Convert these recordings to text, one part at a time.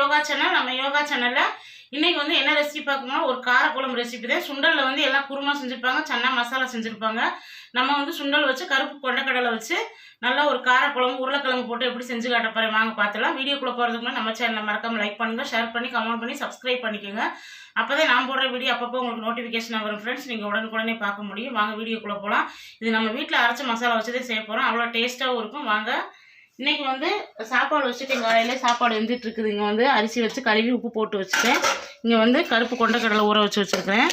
Yoga channel நம்ம யோகா சேனலில் இன்னைக்கு வந்து என்ன ரெசிபி பார்க்கணும்னா ஒரு காரக்குழம்பு ரெசிபி தான். சுண்டலில் வந்து எல்லாம் குருமா செஞ்சுருப்பாங்க சன்னா மசாலா செஞ்சுருப்பாங்க. நம்ம வந்து சுண்டல் வச்சு கருப்பு கொண்டக்கடலை வச்சு நல்லா ஒரு காரக்குழம்பு உருளைக்கிழங்கு போட்டு எப்படி செஞ்சு காட்ட போகிறேன் வாங்க பார்த்துலாம். வீடியோக்குள்ளே போகிறதுக்கு முன்னாடி நம்ம சேனலை மறக்காம லைக் பண்ணுங்கள் ஷேர் பண்ணி கமெண்ட் பண்ணி சப்ஸ்கிரைப் பண்ணிக்கோங்க. அப்போ தான் நான் போடுற வீடியோ அப்பப்போ உங்களுக்கு நோட்டிஃபிகேஷன் வரும் ஃப்ரெண்ட்ஸ் நீங்கள் உடனுக்குடனே பார்க்க முடியும். வாங்க வீடியோக்குள்ளே போகலாம் இது நம்ம வீட்டில் அரைச்ச மசாலா வச்சு தான் செய்ய போகிறோம் அவ்வளோ டேஸ்ட்டாகவும் இருக்கும். வாங்க இன்னைக்கு வந்து சாப்பாடு வச்சுட்டு எங்கள் காலையில சாப்பாடு வெந்துட்டு இருக்குது. இங்கே வந்து அரிசி வச்சு கழுவி உப்பு போட்டு வச்சுட்டேன். இங்கே வந்து கருப்பு கொண்டக்கடலை ஊற வச்சு வச்சுருக்கிறேன்.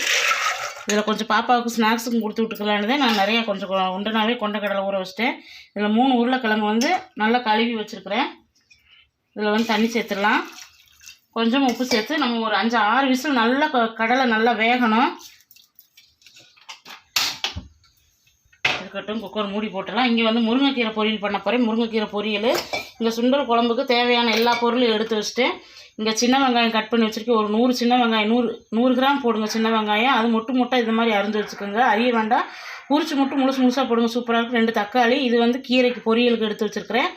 இதில் கொஞ்சம் பாப்பாவுக்கு ஸ்நாக்ஸுக்கும் கொடுத்து விட்டுக்கலான்னு நான் நிறையா கொஞ்சம் கொ- உண்டனாவே கொண்டக்கடலை ஊற வச்சுட்டேன். இதில் மூணு உருளைக்கிழங்கு வந்து நல்லா கழுவி வச்சுருக்கிறேன். இதில் வந்து தண்ணி சேர்த்துடலாம். கொஞ்சம் உப்பு சேர்த்து நம்ம ஒரு அஞ்சு ஆறு விசில் நல்லா கடலை நல்லா வேகணும். இருக்கட்டும் குக்கர் மூடி போட்டுடலாம். இங்கே வந்து முருங்கைக்கீரை பொரியல் பண்ண போகிறேன் முருங்கைக்கீரை பொரியல் இங்கே சுண்டல் குழம்புக்கு தேவையான எல்லா பொருளும் எடுத்து வச்சுட்டு இங்கே சின்ன வெங்காயம் கட் பண்ணி வச்சுருக்கேன். ஒரு நூறு சின்ன வெங்காயம் நூறு நூறு கிராம் போடுங்க சின்ன வெங்காயம். அது மொட்டு முட்டை இது மாதிரி அரிஞ்சு வச்சுக்கோங்க. அரிய வேண்டாம். உரிச்சு மட்டும் முழுசு முழுசாக போடுங்க. சூப்பராக இருக்கும். ரெண்டு தக்காளி. இது வந்து கீரைக்கு பொரியலுக்கு எடுத்து வச்சுருக்கிறேன்.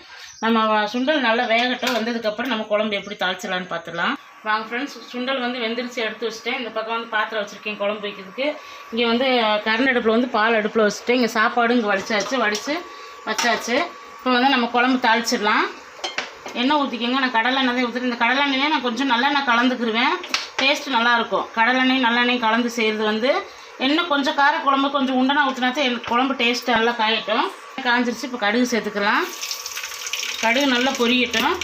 நம்ம சுண்டல் நல்லா வேகட்டும். வந்ததுக்கப்புறம் நம்ம குழம்பு எப்படி தாளிச்சிடலான்னு பார்த்துடலாம். வாங்க ஃப்ரெண்ட்ஸ் சுண்டல் வந்து வெந்திரிச்சு எடுத்து வச்சுட்டேன். இந்த பக்கம் வந்து பாத்திரம் வச்சுருக்கேன் குழம்பு வைக்கிறதுக்கு. இங்கே வந்து கரண்ட் அடுப்பில் வந்து பால் அடுப்பில் வச்சுட்டேன். இங்கே சாப்பாடு இங்கே வடிச்சாச்சு வடித்து வச்சாச்சு. இப்போ வந்து நம்ம குழம்பு தாளிச்சிடலாம். எண்ணெய் ஊற்றிக்கோங்க நான் கடலெண்ணெய் தான் ஊற்றுறேன் இந்த கடலெண்ணெயே நான் கொஞ்சம் நல்லா நான் கலந்துக்கிருவேன். டேஸ்ட்டு நல்லாயிருக்கும். கடலெண்ணெய் நல்லெண்ணெய் கலந்து செய்கிறது வந்து எண்ணெய் கொஞ்சம் கார குழம்பு கொஞ்சம் உண்டனா ஊற்றினாச்சும் எனக்கு குழம்பு டேஸ்ட்டு நல்லா காயட்டும். காய்ஞ்சிருச்சு இப்போ கடுகு சேர்த்துக்கலாம். கடுகு நல்லா பொரியட்டும்.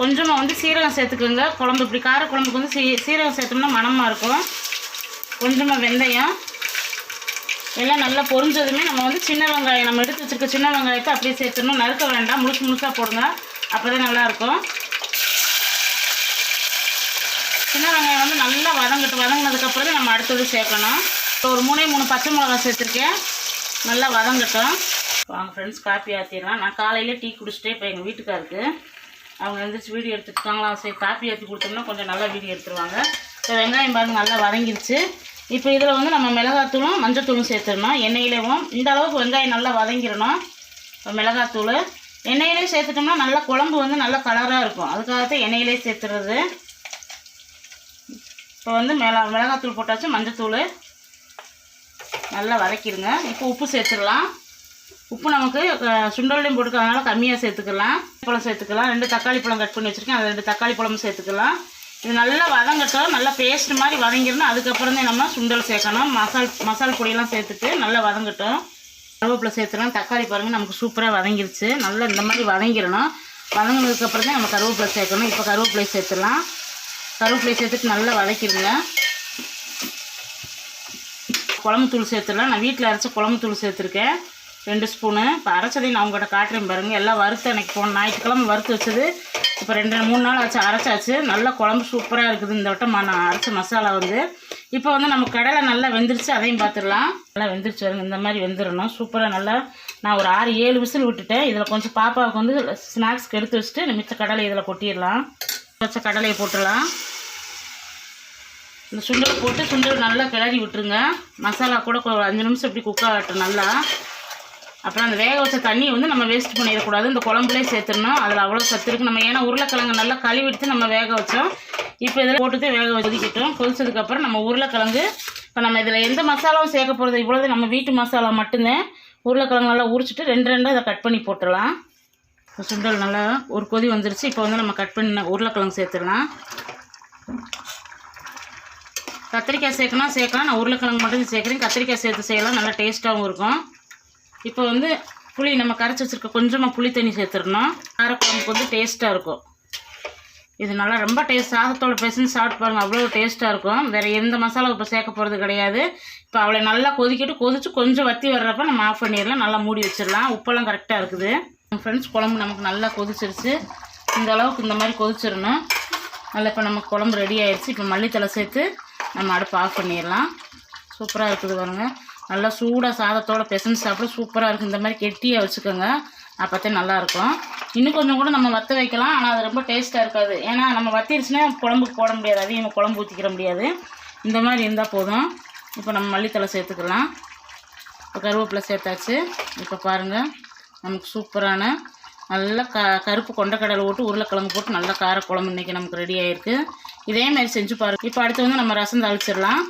கொஞ்சமாக வந்து சீரகம் சேர்த்துக்கோங்க. குழம்பு இப்படி கார குழம்புக்கு வந்து சீ சீரகம் சேர்த்தோம்னா மணமாக இருக்கும். கொஞ்சமாக வெந்தயம். எல்லாம் நல்லா பொரிஞ்சதுமே நம்ம வந்து சின்ன வெங்காயம் நம்ம எடுத்து வச்சுருக்க சின்ன வெங்காயத்தை அப்படியே சேர்த்துடணும். நறுக்க வேண்டாம். முழுசு முழுசாக போடுங்க. அப்போ தான் நல்லாயிருக்கும் சின்ன வெங்காயம் வந்து நல்லா வதங்கட்டு வதங்கினதுக்கப்புறம் தான் நம்ம அடுத்தது சேர்க்கணும். இப்போ ஒரு மூணே மூணு பச்சை மிளகா சேர்த்துருக்கேன். நல்லா வதங்கட்டும். வாங்க ஃப்ரெண்ட்ஸ் காப்பி ஆற்றிடலாம் நான் காலையிலே டீ குடிச்சிட்டே இப்போ எங்கள் வீட்டுக்காருக்கு. அவங்க எந்திரிச்சு வீடியோ எடுத்துட்டாங்களா சரி காப்பி ஏற்றி கொடுத்தோம்னா கொஞ்சம் நல்லா வீடியோ எடுத்துருவாங்க. இப்போ வெங்காயம் பாருங்க நல்லா வதங்கிருச்சு. இப்போ இதில் வந்து நம்ம மிளகாத்தூளும் மஞ்சத்தூளும் சேர்த்துடணும். எண்ணெயிலேயும் இந்த அளவுக்கு வெங்காயம் நல்லா வதங்கிடணும். இப்போ மிளகாத்தூள். எண்ணெயிலே சேர்த்துட்டோம்னா நல்லா குழம்பு வந்து நல்லா கலராக இருக்கும். அதுக்காகத்தான் எண்ணெயிலே சேர்த்துறது. இப்போ வந்து மிளகா மிளகாத்தூள் போட்டாச்சு மஞ்சத்தூள். நல்லா வதக்கிடுங்க. இப்போ உப்பு சேர்த்துடலாம். உப்பு நமக்கு அஹ், சுண்டல்லையும் போட்டுக்கிறதுனால கம்மியாக சேர்த்துக்கலாம். பழம் சேர்த்துக்கலாம். ரெண்டு தக்காளி பழம் கட் பண்ணி வச்சுருக்கேன். அது ரெண்டு தக்காளி பழமும் சேர்த்துக்கலாம். இது நல்லா வதங்கட்டும். நல்லா பேஸ்ட் மாதிரி வதங்கிடணும். அதுக்கப்புறம் தான் நம்ம சுண்டல் சேர்க்கணும். மசால் மசால் பொடியெல்லாம் சேர்த்துட்டு நல்லா வதங்கட்டும். கருவேப்பிலை சேர்த்துலாம் தக்காளி பாருங்கள் நமக்கு சூப்பராக வதங்கிருச்சு. நல்லா இந்த மாதிரி வதங்கிடணும். வதங்கினதுக்கப்புறம் தான் நம்ம கருவேப்பிலை சேர்க்கணும். இப்போ கருவேப்பிலை சேர்த்துடலாம். கருவேப்பிலை சேர்த்துட்டு நல்லா வதக்கிடுங்க. குழம்பு தூள் சேர்த்துடலாம். நான் வீட்டில் அரைச்ச குழம்பு தூள் சேர்த்துருக்கேன். ரெண்டு ஸ்பூனு. இப்போ அரைச்சதையும் நான் உங்கள்கிட்ட காட்டுறேன் பாருங்கள் எல்லாம் வறுத்து அன்றைக்கி போன ஞாயிற்றுக்கிழமை வறுத்து வச்சது. இப்போ ரெண்டு மூணு நாள் ஆச்சு அரைச்சாச்சு. நல்லா குழம்பு சூப்பராக இருக்குது. இந்த வட்டம் நான் அரைச்ச மசாலா வந்து. இப்போ வந்து நம்ம கடலை நல்லா வெந்துருச்சு. அதையும் பார்த்துடலாம் நல்லா வெந்துருச்சு வருங்க இந்த மாதிரி வெந்துடணும் சூப்பராக நல்லா நான் ஒரு ஆறு ஏழு விசில் விட்டுட்டேன். இதில் கொஞ்சம் பாப்பாவுக்கு வந்து ஸ்நாக்ஸ்க்கு எடுத்து வச்சுட்டு மிச்ச கடலை இதில் கொட்டிடலாம். வச்ச கடலையை போட்டுடலாம். இந்த சுண்டல் போட்டு சுண்டல் நல்லா கிளறி விட்டுருங்க. மசாலா கூட ஒரு அஞ்சு நிமிஷம் இப்படி குக் ஆகட்டும் நல்லா. அப்புறம் அந்த வேக வச்ச தண்ணியை வந்து நம்ம வேஸ்ட் பண்ணிடக்கூடாது. இந்த குழம்புலேயே சேர்த்துடணும். அதில் அவ்வளோ சத்து இருக்குது நம்ம ஏன்னா உருளைக்கிழங்கு நல்லா கழுவிட்டு நம்ம வேக வச்சோம். இப்போ இதில் போட்டுட்டு வேக வச்சுக்கிட்டோம் கொதிச்சதுக்கப்புறம் நம்ம உருளைக்கிழங்கு இப்போ நம்ம இதில் எந்த மசாலாவும் சேர்க்க போகிறது இவ்வளோது நம்ம வீட்டு மசாலா மட்டும்தான். உருளைக்கிழங்கு நல்லா உரிச்சிட்டு ரெண்டு ரெண்டாக அதை கட் பண்ணி போட்டுடலாம். இப்போ சுண்டல் நல்லா ஒரு கொதி வந்துருச்சு. இப்போ வந்து நம்ம கட் பண்ண உருளைக்கிழங்கு சேர்த்துடலாம். கத்திரிக்காய் சேர்க்கணும் சேர்க்கலாம். நான் உருளைக்கிழங்கு மட்டும் சேர்க்குறேன். கத்திரிக்காய் சேர்த்து செய்யலாம். நல்லா டேஸ்ட்டாகவும் இருக்கும். இப்போ வந்து புளி நம்ம கரைச்சி வச்சுருக்க கொஞ்சமாக புளி தண்ணி சேர்த்துடணும். காரக்குழம்புக்கு வந்து டேஸ்ட்டாக இருக்கும். இது நல்லா ரொம்ப டேஸ்ட் சாதத்தோட பேசுன்னு சாப்பிட்டு பாருங்கள் அவ்வளோ டேஸ்ட்டாக இருக்கும். வேறு எந்த மசாலாவும் இப்போ சேர்க்க போகிறது கிடையாது. இப்போ அவளை நல்லா கொதிக்கிட்டு கொதிச்சு கொஞ்சம் வத்தி வர்றப்ப நம்ம ஆஃப் பண்ணிடலாம். நல்லா மூடி வச்சிடலாம். உப்பெல்லாம் கரெக்டாக இருக்குது. ஃப்ரெண்ட்ஸ் குழம்பு நமக்கு நல்லா கொதிச்சிருச்சு. இந்த அளவுக்கு இந்த மாதிரி கொதிச்சிடணும். நல்லா இப்போ நம்ம குழம்பு ரெடி ஆயிடுச்சு. இப்போ மல்லித்தலை சேர்த்து நம்ம அடுப்பு ஆஃப் பண்ணிடலாம். சூப்பராக இருக்குது பாருங்க. நல்லா சூடாக சாதத்தோட பிசைஞ்சு சாப்பிட சூப்பராக இருக்குது இந்த மாதிரி கெட்டியாக வச்சுக்கோங்க. அப்போத்தே நல்லாயிருக்கும். இன்னும் கொஞ்சம் கூட நம்ம வற்ற வைக்கலாம். ஆனால் அது ரொம்ப டேஸ்ட்டாக இருக்காது. ஏன்னா நம்ம வத்திருச்சுன்னா குழம்புக்கு போட முடியாது. அதையும் குழம்பு ஊற்றிக்கிற முடியாது. இந்த மாதிரி இருந்தால் போதும். இப்போ நம்ம மல்லித்தலை சேர்த்துக்கலாம். இப்போ கருவேப்பிலை சேர்த்தாச்சு. இப்போ பாருங்கள் நமக்கு சூப்பரான நல்லா க கருப்பு கொண்டக்கடலை போட்டு உருளைக்கிழங்கு போட்டு நல்லா காரக்குழம்பு இன்றைக்கி நமக்கு ரெடி ஆகிருக்கு இதே மாதிரி செஞ்சு பாருங்கள் இப்போ அடுத்து வந்து நம்ம ரசம் தாளிச்சிடலாம்.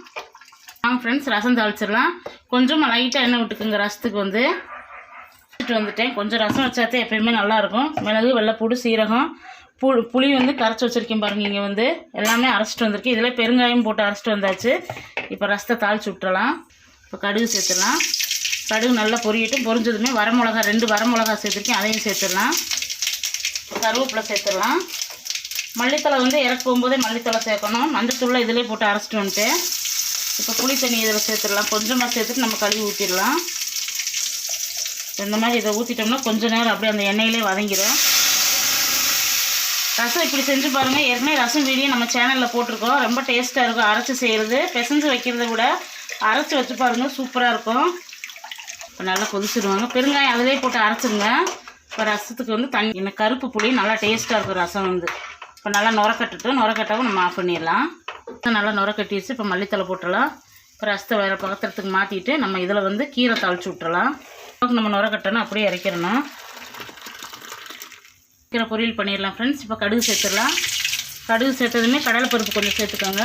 வாங்க ஃப்ரெண்ட்ஸ் ரசம் தாளிச்சிடலாம். கொஞ்சமாக லைட்டாக எண்ணெய் விட்டுக்குங்க ரசத்துக்கு வந்து. வச்சுட்டு வந்துட்டேன். கொஞ்சம் ரசம் வச்சாத்தே எப்பயுமே நல்லாயிருக்கும். மிளகு வெள்ளைப்பூடு சீரகம் பு புளி வந்து கரைச்சி வச்சுருக்கேன் பாருங்கள் இங்கே வந்து. எல்லாமே அரைச்சிட்டு வந்திருக்கு இதில் பெருங்காயம் போட்டு அரைச்சிட்டு வந்தாச்சு. இப்போ ரசத்தை தாளிச்சு விட்டுறலாம். இப்போ கடுகு சேர்த்துடலாம். கடுகு நல்லா பொரியட்டும். பொரிஞ்சதுமே வரமிளகா ரெண்டு வரமிளகா சேர்த்துருக்கேன். அதையும் சேர்த்துடலாம். கருவேப்பிலை சேர்த்துடலாம். மல்லித்தலை வந்து இறக்கு போகும்போதே மல்லித்தலை சேர்க்கணும். மஞ்சத்தூளில் இதிலே போட்டு அரைச்சிட்டு வந்துட்டு இப்போ புளி தண்ணி இதில் சேர்த்துடலாம். கொஞ்சமாக சேர்த்துட்டு நம்ம கழுவி ஊற்றிடலாம் இந்த மாதிரி இதை ஊற்றிட்டோம்னா கொஞ்சம் நேரம் அப்படியே அந்த எண்ணெயிலே வதங்கிடும் ரசம் இப்படி செஞ்சு பாருங்கள் ஏற்கனவே ரசம் வீடியோ நம்ம சேனலில் போட்டிருக்கோம். ரொம்ப டேஸ்ட்டாக இருக்கும். அரைச்சி செய்கிறது பிசைஞ்சு வைக்கிறத விட அரைச்சி வச்சு பாருங்கள் சூப்பராக இருக்கும். இப்போ நல்லா கொதிச்சிடுவாங்க. பெருங்காயம் அதிலே போட்டு அரைச்சிருங்க. இப்போ ரசத்துக்கு வந்து தண்ணி இந்த கருப்பு புளி நல்லா டேஸ்ட்டாக இருக்கும் ரசம் வந்து. இப்போ நல்லா நுரக்கட்டுட்டு நுரக்கட்டவும் நம்ம ஆஃப் பண்ணிடலாம். நல்லா நுரக்கட்டிடுச்சு இப்போ மல்லித்தலை போட்டுடலாம். இப்போ ரசத்தை வேறு பாத்திரத்துக்கு மாற்றிட்டு நம்ம இதில் வந்து கீரை தாளித்து விட்டுறலாம் நம்ம நுரக்கட்டணும் அப்படியே இறக்கிடணும் கீரை பொரியல் பண்ணிடலாம் ஃப்ரெண்ட்ஸ் இப்போ கடுகு சேர்த்துடலாம். கடுகு சேர்த்ததுமே கடலைப்பருப்பு கொஞ்சம் சேர்த்துக்கோங்க.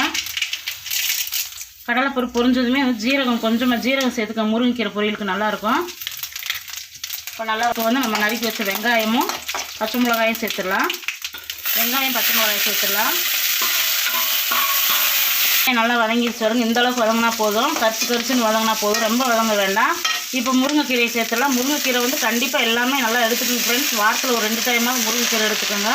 கடலைப்பருப்பு பொரிஞ்சதுமே வந்து ஜீரகம் கொஞ்சமாக ஜீரகம் சேர்த்துக்கோங்க முருங்கைக்கீரை பொரியலுக்கு நல்லாயிருக்கும் இப்போ நல்லா வந்து நம்ம நறுக்கி வச்ச வெங்காயமும் பச்சை மிளகாயும் சேர்த்துடலாம். வெங்காயம் பச்சை மிளகாய் சேர்த்துடலாம் நல்லா வதங்கிடுச்சு வருங்க இந்த அளவுக்கு வதங்கினா போதும். கரிச்சு கரிச்சுன்னு வதங்கினா போதும். ரொம்ப வதங்க வேண்டாம். இப்போ முருங்கைக்கீரையை சேர்த்துடலாம் முருங்கைக்கீரை வந்து கண்டிப்பாக எல்லாமே நல்லா எடுத்துக்கணும் ஃப்ரெண்ட்ஸ் வாரத்தில் ஒரு ரெண்டு டைமாக முருங்கைக்கீரை எடுத்துக்கோங்க.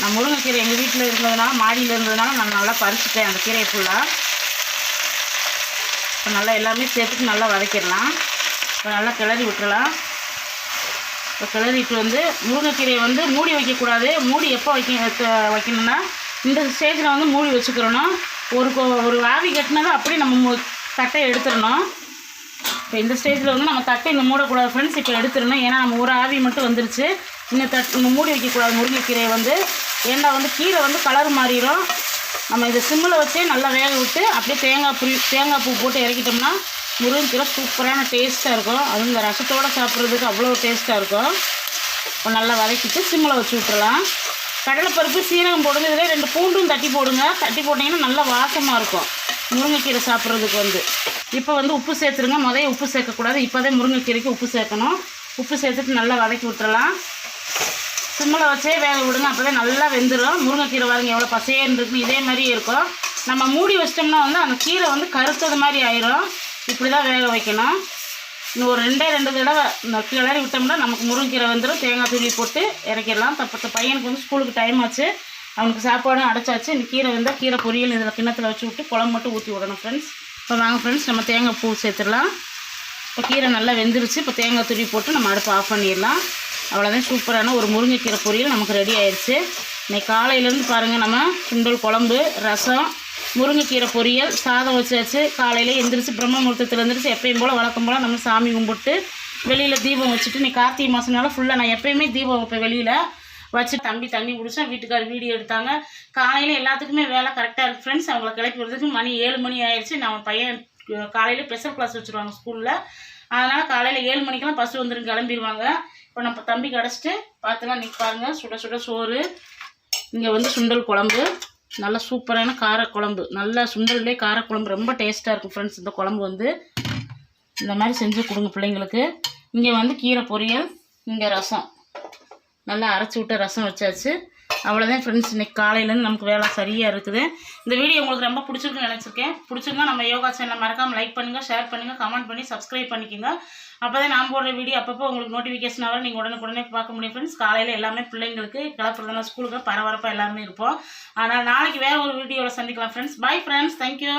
நான் முருங்கைக்கீரை எங்கள் வீட்டில் இருந்ததுனால மாடியில் இருந்ததுனால நான் நல்லா பறிச்சுட்டேன். அந்த கீரையை ஃபுல்லாக இப்போ நல்லா எல்லாமே சேர்த்துட்டு நல்லா வதக்கிடலாம். இப்போ நல்லா கிளறி விட்டுறலாம் இப்போ கிளறிட்டு வந்து முருங்கைக்கீரையை வந்து மூடி வைக்கக்கூடாது. மூடி எப்போ வைக்க வைக்கணும்னா இந்த ஸ்டேஜில் வந்து மூடி வச்சுக்கிறணும். ஒரு ஒரு ஆவி கட்டினதை அப்படியே நம்ம தட்டையை தட்டை எடுத்துடணும். இப்போ இந்த ஸ்டேஜில் வந்து நம்ம தட்டை இன்னும் மூடக்கூடாது ஃப்ரெண்ட்ஸ் இப்போ எடுத்துடணும். ஏன்னா நம்ம ஒரு ஆவி மட்டும் வந்துருச்சு. இன்னும் தட் இன்னும் மூடி வைக்கக்கூடாது முருங்கைக்கீரையை வந்து. ஏன்னா வந்து கீரை வந்து கலர் மாறிடும் நம்ம இதை சிம்மில் வச்சே நல்லா வேக விட்டு அப்படியே தேங்காய் புளி தேங்காய் பூ போட்டு இறக்கிட்டோம்னா முருங்கைக்கீரை சூப்பரான டேஸ்ட்டாக இருக்கும். அதுவும் இந்த ரசத்தோடு சாப்பிட்றதுக்கு அவ்வளோ டேஸ்ட்டாக இருக்கும். இப்போ நல்லா வதக்கிட்டு சிம்மில் வச்சு விட்டுறலாம். கடலைப்பருப்பு சீரகம் போடுங்க. இதில் ரெண்டு பூண்டும் தட்டி போடுங்க. தட்டி போட்டிங்கன்னா நல்லா வாசமாக இருக்கும். முருங்கைக்கீரை சாப்பிட்றதுக்கு வந்து. இப்போ வந்து உப்பு சேர்த்துருங்க. முதல்ல உப்பு சேர்க்கக்கூடாது. இப்போதே முருங்கைக்கீரைக்கு உப்பு சேர்க்கணும். உப்பு சேர்த்துட்டு நல்லா வதக்கி விட்டுறலாம். சிம்மில் வச்சே வேக விடுங்க. அப்போ தான் நல்லா வெந்துடும் முருங்கைக்கீரை பாருங்க எவ்வளோ பசேன்னு இருக்குன்னு இதே மாதிரி இருக்கும். நம்ம மூடி வச்சிட்டோம்னா வந்து அந்த கீரை வந்து கருத்தது மாதிரி ஆயிரும். இப்படி தான் வேக வைக்கணும். இன்னும் ஒரு ரெண்டே ரெண்டு தடவை இந்த கிளறி விட்டோம்னா நமக்கு முருங்கைக்கீரை வந்துடும் தேங்காய் துளி போட்டு இறக்கிடலாம். தப்பத்து பையனுக்கு வந்து ஸ்கூலுக்கு டைம் ஆச்சு. அவனுக்கு சாப்பாடும் அடைச்சாச்சு. இந்த கீரை வந்தால் கீரை பொரியல் இதில் கிண்ணத்தில் வச்சு விட்டு குழம்பு மட்டும் ஊற்றி விடணும் ஃப்ரெண்ட்ஸ் இப்போ வாங்க ஃப்ரெண்ட்ஸ் நம்ம தேங்காய் பூ சேர்த்துடலாம். இப்போ கீரை நல்லா வெந்துருச்சு. இப்போ தேங்காய் துருவி போட்டு நம்ம அடுப்பு ஆஃப் பண்ணிடலாம். அவ்வளோதான் சூப்பரான ஒரு முருங்கைக்கீரை பொரியல் நமக்கு ரெடி ஆயிடுச்சு இன்றைக்கி காலையிலேருந்து பாருங்கள் நம்ம சுண்டல் குழம்பு ரசம் முருங்கைக்கீரை பொரியல் சாதம் வச்சாச்சு. காலையில் எந்திரிச்சு பிரம்ம முகூர்த்தத்தில் எழுந்திரிச்சு எப்பயும் போல் வழக்கம் போல் நம்ம சாமி கும்பிட்டு வெளியில் தீபம் வச்சுட்டு நீ கார்த்திகை மாதம்னால ஃபுல்லாக நான் எப்பயுமே தீபம் வைப்பேன் வெளியில். வச்சு தம்பி தண்ணி குடிச்சேன் வீட்டுக்காரர் வீடியோ எடுத்தாங்க. காலையில் எல்லாத்துக்குமே வேலை கரெக்டாக இருக்குது ஃப்ரெண்ட்ஸ் அவங்கள கிளப்பி விடுறதுக்கு மணி ஏழு மணி ஆயிடுச்சு. நான் பையன் காலையில் ஸ்பெஷல் கிளாஸ் வச்சுருவாங்க ஸ்கூலில் அதனால் காலையில் ஏழு மணிக்கெல்லாம் பஸ் வந்துடும் கிளம்பிடுவாங்க இப்போ நம்ம தம்பி கிடச்சிட்டு பார்த்துலாம் நிற்பாருங்க சுட சுட சோறு. இங்கே வந்து சுண்டல் குழம்பு. நல்லா சூப்பரான காரக்குழம்பு. நல்லா சுண்டல்லே காரக்குழம்பு. ரொம்ப டேஸ்ட்டாக இருக்கும் ஃப்ரெண்ட்ஸ் இந்த குழம்பு வந்து இந்த மாதிரி செஞ்சு கொடுங்க பிள்ளைங்களுக்கு. இங்கே வந்து கீரை பொரியல் இங்கே ரசம். நல்லா அரைச்சி விட்ட ரசம் வச்சாச்சு. அவ்வளோதான் ஃப்ரெண்ட்ஸ் இன்னைக்கு காலையிலேருந்து நமக்கு வேலை சரியாக இருக்குது. இந்த வீடியோ உங்களுக்கு ரொம்ப பிடிச்சிருக்குன்னு நினச்சிருக்கேன். பிடிச்சிருந்தா நம்ம யோகா சேனலை மறக்காமல் லைக் பண்ணுங்கள் ஷேர் பண்ணுங்கள் கமெண்ட் பண்ணி சப்ஸ்கிரைப் பண்ணிக்கோங்க. அப்போ தான் நான் போடுற வீடியோ அப்பப்போ உங்களுக்கு நோட்டிஃபிகேஷன் ஆகிற நீங்கள் உடனுக்குடனே பார்க்க முடியும் ஃப்ரெண்ட்ஸ் காலையில் எல்லாமே பிள்ளைங்களுக்கு கிளப்புறதுனா ஸ்கூலுக்கு பரபரப்பாக எல்லாமே இருப்போம். ஆனால் நாளைக்கு வேறு ஒரு வீடியோவில் சந்திக்கலாம் ஃப்ரெண்ட்ஸ் பை ஃப்ரெண்ட்ஸ் தேங்க்யூ